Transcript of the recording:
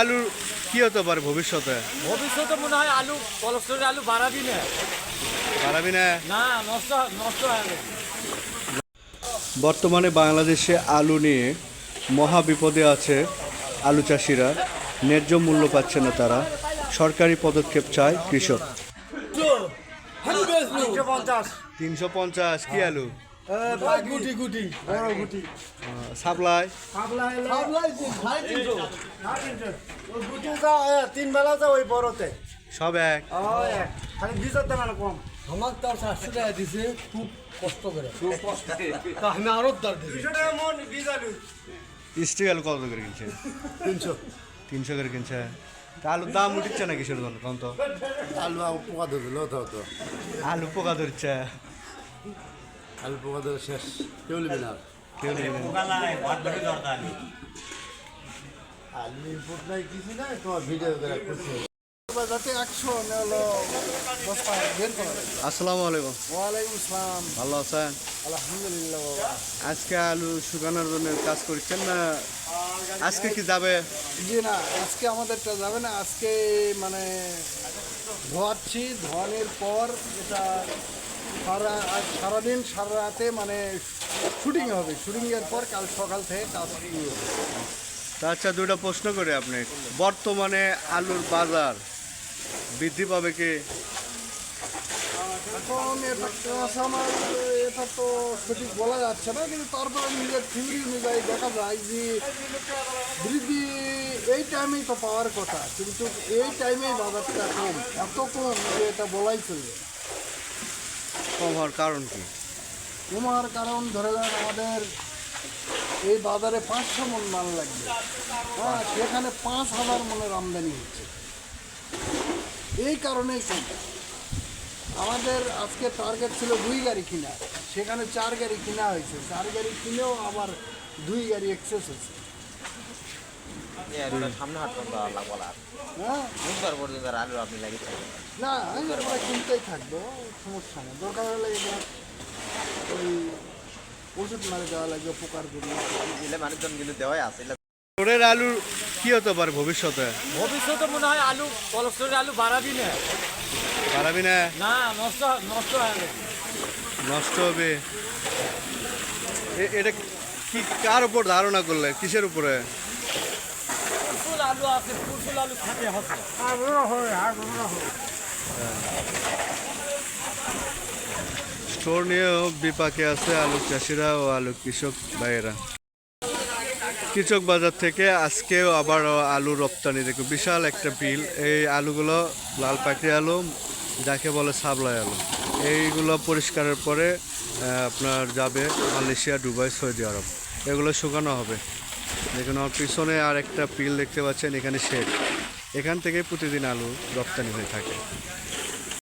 আলুর কি হতে পারে ভবিষ্যতে? ভবিষ্যতে মনে হয় আলু আলু বাড়াবি না। পারাবি না? না নষ্ট নষ্ট বর্তমানে বাংলাদেশে আলু নিয়ে মহা বিপদে আছে আলু চাষিরা। ন্যায্য মূল্য পাচ্ছে না তারা। সরকারি পদক্ষেপ চায় কৃষক। তিনশো পঞ্চাশ কি আলু? গুটি গুটি বড় গুটি। সাপ্লাই। তিন বেলা তো ওই বড়তে। সব এক। খালি দেবে না কম। আমার তার চারশো টাকা দিছে খুব কষ্ট করে। তা আমি আরও দার মন আলু কত করে কিনছে? তিনশো। তিনশো করে কিনছে। তা আলুর দাম উঠছে না কিসের জন্য কম তো আলু পোকা তো তো আলু পোকা ধরছে। আলু পোকা ধরে শেষ। কেউ নেবে না কেউ নেই। আলু ইম্পোর্ট নাই কিছু নাই তোমার ভিডিও করে করছে যাতে একশো হলো দশ টাকা বের করা। যায়। আসসালামু আলাইকুম। ওয়ালাইকুম আসসালাম। ভালো আছেন? আলহামদুলিল্লাহ। আজকে আলু শুকানোর জন্য কাজ করছেন না? আজকে কি যাবে? জি না আজকে আমাদেরটা যাবে না। আজকে মানে ধোয়াচ্ছি ধোয়ানোর পর এটা সারা সারাদিন সারা রাতে মানে শুটিং হবে। শুটিংয়ের পর কাল সকাল থেকে কাজ শুরু হবে। আচ্ছা দুইটা প্রশ্ন করে আপনি। বর্তমানে আলুর বাজার বৃদ্ধি পাবে কি? এখন এটা ক্লাস এটা তো সঠিক বলা যাচ্ছে না কিন্তু তারপরে নিজের থিওরি অনুযায়ী দেখা যায় যে বৃদ্ধি এই টাইমেই তো পাওয়ার কথা কিন্তু এই টাইমেই বাজারটা কম। এত কম যে এটা বলাই চলবে কম হওয়ার কারণ কি? কমার কারণ ধরে নেন আমাদের এই বাজারে পাঁচশো মন মাল লাগবে। হ্যাঁ সেখানে পাঁচ হাজার মনের আমদানি হচ্ছে। এই কারণেই কম আমাদের আজকে টার্গেট ছিল দুই গাড়ি কিনা। সেখানে চার গাড়ি কিনা হয়েছে। চার গাড়ি কিনেও আবার দুই গাড়ি এক্সেস হয়েছে। সামনে হাট পর্যন্ত লাগবো না। হ্যাঁ? বুধবার পর্যন্ত আলু আপনি লাগিয়েছেন না আমরা কিনতেই থাকব সমস্যা নেই। দরকার হলে ওই ওষুধ মারে দেওয়া লাগবে পোকার জন্য দিলে মানুষজন গেলে দেওয়াই আছে। এগুলা ওরের কি হতে পারে ভবিষ্যতে? ভবিষ্যতে মনে হয় আলু কলেস্টোরের আলু বাড়াবি না। পারাবি না? না নষ্ট নষ্ট হয়ে নষ্ট হবে। এটা কি কার উপর ধারণা করলে কিসের উপরে? আলু আছে আলু হবে। স্টোর নিয়েও বিপাকে আছে আলু চাষিরা ও আলু কৃষক ভাইয়েরা। কৃষক বাজার থেকে আজকেও আবার আলু রপ্তানি। দেখো, বিশাল একটা বিল। এই আলুগুলো লাল পাকড়ি আলু, যাকে বলে সাবলাই আলু। এইগুলো পরিষ্কারের পরে আপনার যাবে মালয়েশিয়া, দুবাই, সৌদি আরব। এগুলো শুকানো হবে। দেখুন, আমার পিছনে আর একটা পিল দেখতে পাচ্ছেন, এখানে শেড। এখান থেকে প্রতিদিন আলু রপ্তানি হয়ে থাকে।